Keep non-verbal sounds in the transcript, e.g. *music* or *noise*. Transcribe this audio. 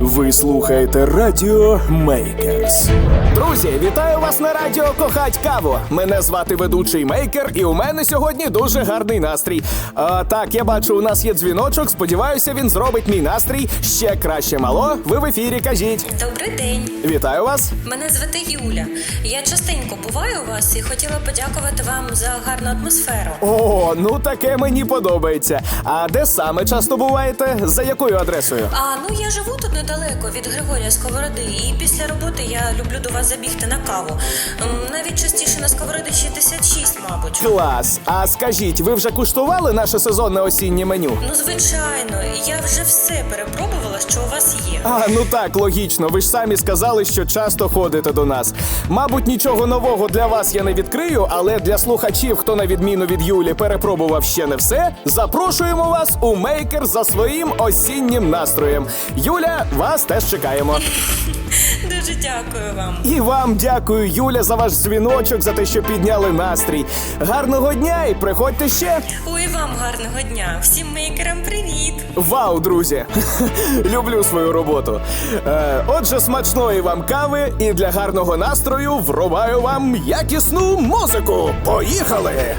Ви слухаєте Радіо Мейкерс. Друзі, вітаю вас на радіо Кохать Каву. Мене звати ведучий Мейкер, і у мене сьогодні дуже гарний настрій. А, так, я бачу, у нас є дзвіночок. Сподіваюся, він зробить мій настрій ще краще. Мало, ви в ефірі кажіть. Добрий день. Вітаю вас. Мене звати Юля. Я частенько буваю у вас і хотіла подякувати вам за гарну атмосферу. О, ну таке мені подобається. А де саме часто буваєте? За якою адресою? А ну я живу тут недалеко від Григорія Сковороди, і після роботи я люблю до вас забігти на каву. Навіть частіше на сковороди 66, мабуть. Клас. А скажіть, ви вже куштували наше сезонне осіннє меню? Ну, звичайно, я вже все перепробувала, що А, ну так, логічно. Ви ж самі сказали, що часто ходите до нас. Мабуть, нічого нового для вас я не відкрию, але для слухачів, хто на відміну від Юлі перепробував ще не все, запрошуємо вас у мейкер за своїм осіннім настроєм. Юля, вас теж чекаємо. *laughs* Дуже дякую вам. І вам дякую, Юля, за ваш дзвіночок, за те, що підняли настрій. Гарного дня і приходьте ще. Ой, вам гарного дня. Всім мейкерам привіт. Вау, друзі! *laughs* Люблю свою роботу. Е, отже, смачної вам кави і для гарного настрою врубаю вам якісну музику. Поїхали!